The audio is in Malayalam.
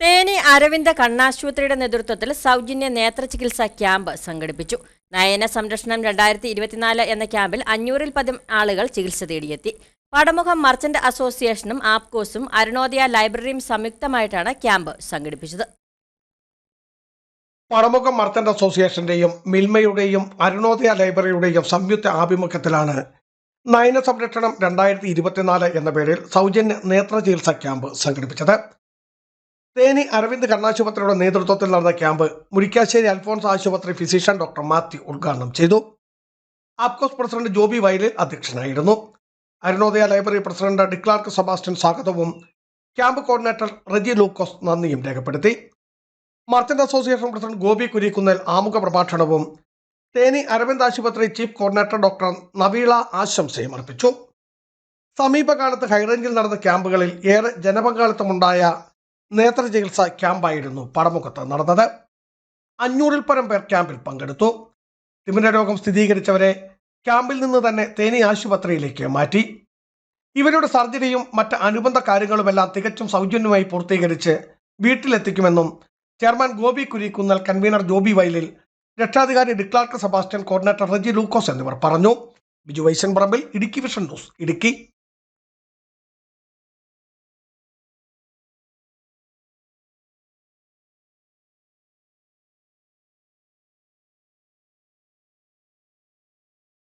തേനി അരവിന്ദ കണ്ണാശുപത്രിയുടെ നേതൃത്വത്തിൽ സൗജന്യ നേത്ര ചികിത്സാ ക്യാമ്പ് സംഘടിപ്പിച്ചു. നയന സംരക്ഷണം രണ്ടായിരത്തി ഇരുപത്തിനാല് എന്ന ക്യാമ്പിൽ അഞ്ഞൂറിൽ പതിം ആളുകൾ ചികിത്സ തേടിയെത്തി. പടമുഖം മർച്ചന്റ് അസോസിയേഷനും ആപ്കോസും അരുണോദയ ലൈബ്രറിയും സംയുക്തമായിട്ടാണ് ക്യാമ്പ് സംഘടിപ്പിച്ചത്. പടമുഖം മർച്ചന്റ് അസോസിയേഷന്റെയും മിൽമയുടെയും അരുണോദയ ലൈബ്രറിയുടെയും സംയുക്ത ആഭിമുഖ്യത്തിലാണ് നയന സംരക്ഷണം രണ്ടായിരത്തി ഇരുപത്തിനാല് എന്ന പേരിൽ സൗജന്യ നേത്ര ചികിത്സാ ക്യാമ്പ് സംഘടിപ്പിച്ചത്. തേനി അരവിന്ദ് കണ്ണാശുപത്രിയുടെ നേതൃത്വത്തിൽ നടന്ന ക്യാമ്പ് മുരിക്കാശ്ശേരി അൽഫോൺസ് ആശുപത്രി ഫിസിഷ്യൻ ഡോക്ടർ മാത്യു ഉദ്ഘാടനം ചെയ്തു. ആപ്കോസ് പ്രസിഡന്റ് ജോബി വയലിൽ അധ്യക്ഷനായിരുന്നു. അരുണോദയ ലൈബ്രറി പ്രസിഡന്റ് ഡിക്ലാർക്ക് സെബാസ്റ്റ്യൻ സ്വാഗതവും ക്യാമ്പ് കോർഡിനേറ്റർ റെജി ലൂക്കോസ് നന്ദിയും രേഖപ്പെടുത്തി. Merchant association president Gopi Kurikkunnel ആമുഖ പ്രഭാഷണവും തേനി അരവിന്ദ് ആശുപത്രി ചീഫ് കോർഡിനേറ്റർ ഡോക്ടർ നവീള ആശംസയും അർപ്പിച്ചു. സമീപകാലത്ത് ഹൈറേഞ്ചിൽ നടന്ന ക്യാമ്പുകളിൽ ഏറെ ജനപങ്കാളിത്തമുണ്ടായ നേത്ര ചികിത്സ ക്യാമ്പായിരുന്നു പടമുഖത്ത് നടന്നത്. അഞ്ഞൂറിൽ പരം പേർ ക്യാമ്പിൽ പങ്കെടുത്തു. തിമിര രോഗം സ്ഥിരീകരിച്ചവരെ ക്യാമ്പിൽ നിന്ന് തന്നെ തേനി ആശുപത്രിയിലേക്ക് മാറ്റി. ഇവരുടെ സർജറിയും മറ്റ് അനുബന്ധ കാര്യങ്ങളുമെല്ലാം തികച്ചും സൗജന്യമായി പൂർത്തീകരിച്ച് വീട്ടിലെത്തിക്കുമെന്നും ചെയർമാൻ ഗോപി കുരിക്കുന്നൽ കൺവീനർ ജോബി വയലിൽ രക്ഷാധികാരി ഡിക്ലാർക്ക് സെബാസ്റ്റ്യൻ കോർഡിനേറ്റർ റജി ലൂക്കോസ് എന്നിവർ പറഞ്ഞു. Biju Vaishan Parambil Idukki vision news Idukki.